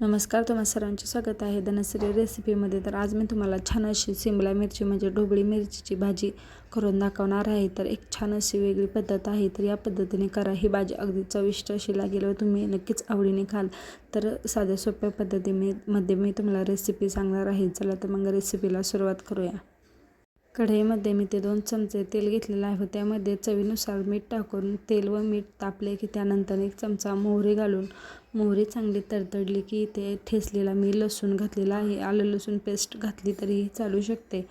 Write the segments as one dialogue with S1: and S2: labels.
S1: नमस्कार तुम्हा सर्वांचे स्वागत आहे धनश्री रेसिपीमध्ये. तर आज मी तुम्हाला छान अशी सिमला मिरची म्हणजे ढोबळी मिरचीची भाजी करून दाखवणार आहे. तर एक छान अशी वेगळी पद्धत आहे. तर या पद्धतीने करा. ही भाजी अगदी चविष्ट अशी लागेल व तुम्ही नक्कीच आवडीने खाल. तर साध्या सोप्या पद्धतीने मध्ये मी तुम्हाला रेसिपी सांगणार आहे. चला तर मग रेसिपीला सुरुवात करूया. कढईमध्ये मी ते दोन चमचे तेल घेतलेलं आहे. त्यामध्ये चवीनुसार मीठ टाकून तेल व मीठ तापले की त्यानंतर एक चमचा मोहरी घालून मोहरी चांगली तडतडली की ते ठेसलेला मी लसूण घातलेला आहे. आलं लसूण पेस्ट घातली तरीही चालू शकते.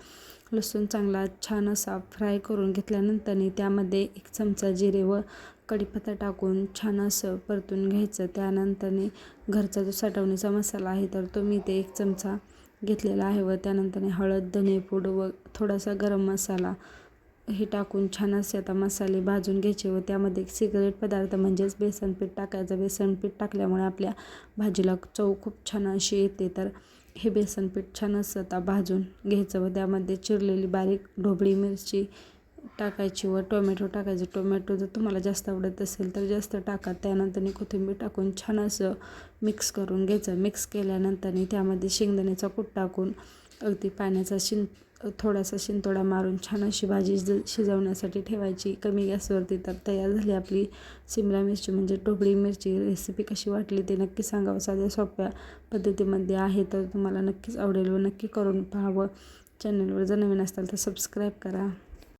S1: लसूण चांगला छान असा फ्राय करून घेतल्यानंतर त्यामध्ये एक चमचा जिरे व कढीपत्ता टाकून छान असं परतून घ्यायचं. त्यानंतर घरचा जो साठवणीचा मसाला आहे तर तो मी ते एक चमचा घेतलेला आहे व त्यानंतर हळद धनेपूड व थोडासा गरम मसाला हे टाकून छान असे आता मसाले भाजून घ्यायचे व त्यामध्ये सिगरेट पदार्थ म्हणजेच बेसन पीठ टाकायचं. बेसन पीठ टाकल्यामुळे आपल्या भाजीला चव खूप छान अशी येते. तर हे बेसन पीठ छान असं आता भाजून घ्यायचं व त्यामध्ये चिरलेली बारीक ढोबळी मिरची टाकायची व टोमॅटो टाकायचं. टोमॅटो जर तुम्हाला जास्त आवडत असेल तर जास्त टाका. त्यानंतर कोथिंबीर टाकून छान असं मिक्स करून घ्यायचं. मिक्स केल्यानंतर त्यामध्ये शेंगदाण्याचा कूट टाकून अगदी पाण्याचा शिं थोडासा शिंतोडा मारून छान अशी भाजी ज शिजवण्यासाठी ठेवायची. कमी गॅसवरती तर तयार झाली आपली शिमला मिरची. म्हणजे टोबळी मिरची रेसिपी कशी वाटली ते नक्की सांगावं. साध्या सोप्या पद्धतीमध्ये आहे तर तुम्हाला नक्कीच आवडेल व नक्की करून पाहावं. चॅनलवर जर नवीन असताल तर सबस्क्राईब करा.